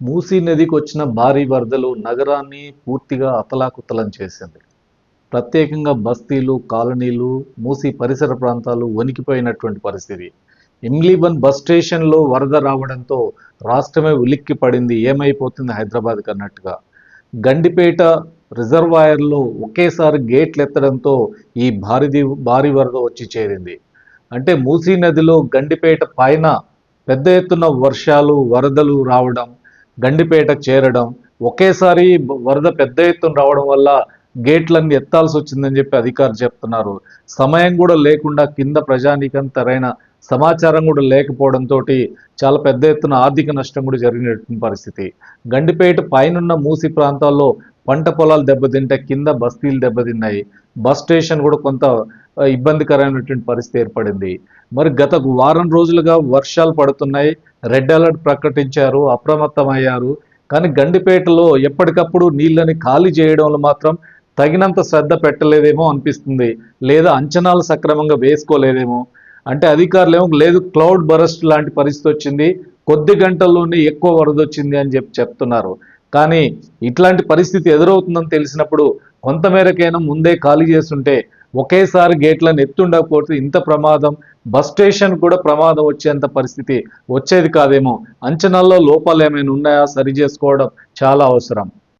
మూసీ నదికి వచ్చిన భారీ వరదలు నగరాన్ని పూర్తిగా అతలాకుతలం చేసింది. ప్రత్యేకంగా బస్తీలు కాలనీలు మూసీ పరిసర ప్రాంతాలు వణికిపోయినటువంటి పరిస్థితి. ఇమ్లీబన్ బస్ స్టేషన్లో వరద రావడంతో రాష్ట్రమే ఉలిక్కి పడింది ఏమైపోతుంది హైదరాబాద్కి అన్నట్టుగా. గండిపేట రిజర్వాయర్లో ఒకేసారి గేట్లు ఎత్తడంతో ఈ భారీ భారీ వరద వచ్చి చేరింది. అంటే మూసీ నదిలో గండిపేట పైన పెద్ద ఎత్తున వర్షాలు వరదలు రావడం గండిపేట చేరడం ఒకేసారి వరద పెద్ద ఎత్తున రావడం వల్ల గేట్లన్నీ ఎత్తాల్సి వచ్చిందని చెప్పి అధికారులు చెప్తున్నారు. సమయం కూడా లేకుండా కింద ప్రజానీకం తరైన సమాచారం కూడా లేకపోవడంతో చాలా పెద్ద ఎత్తున ఆర్థిక నష్టం కూడా జరిగినటువంటి పరిస్థితి. గండిపేట పైనున్న మూసి ప్రాంతాల్లో పంట పొలాలు దెబ్బతింటే కింద బస్తీలు దెబ్బతిన్నాయి. బస్ స్టేషన్ కూడా కొంత ఇబ్బందికరమైనటువంటి పరిస్థితి ఏర్పడింది. మరి గత వారం రోజులుగా వర్షాలు పడుతున్నాయి. రెడ్ అలర్ట్ ప్రకటించారు అప్రమత్తమయ్యారు. కానీ గండిపేటలో ఎప్పటికప్పుడు నీళ్ళని ఖాళీ చేయడంలో మాత్రం తగినంత శ్రద్ధ పెట్టలేదేమో అనిపిస్తుంది. లేదా అంచనాలు సక్రమంగా వేసుకోలేదేమో. అంటే అధికారులు ఏమో లేదు క్లౌడ్ బరస్ట్ లాంటి పరిస్థితి వచ్చింది. కొద్ది గంటల్లోనే ఎక్కువ వరద వచ్చింది అని చెప్పి చెప్తున్నారు. కానీ ఇట్లాంటి పరిస్థితి ఎదురవుతుందని తెలిసినప్పుడు కొంతమేరకైనా ముందే ఖాళీ చేస్తుంటే ఒకేసారి గేట్లను ఎత్తుండకపోతే ఇంత ప్రమాదం బస్ స్టేషన్ కూడా ప్రమాదం వచ్చేంత పరిస్థితి వచ్చేది కాదేమో. అంచనాల్లో లోపాలు ఏమైనా ఉన్నాయా? సరి చేసుకోవడం చాలా అవసరం.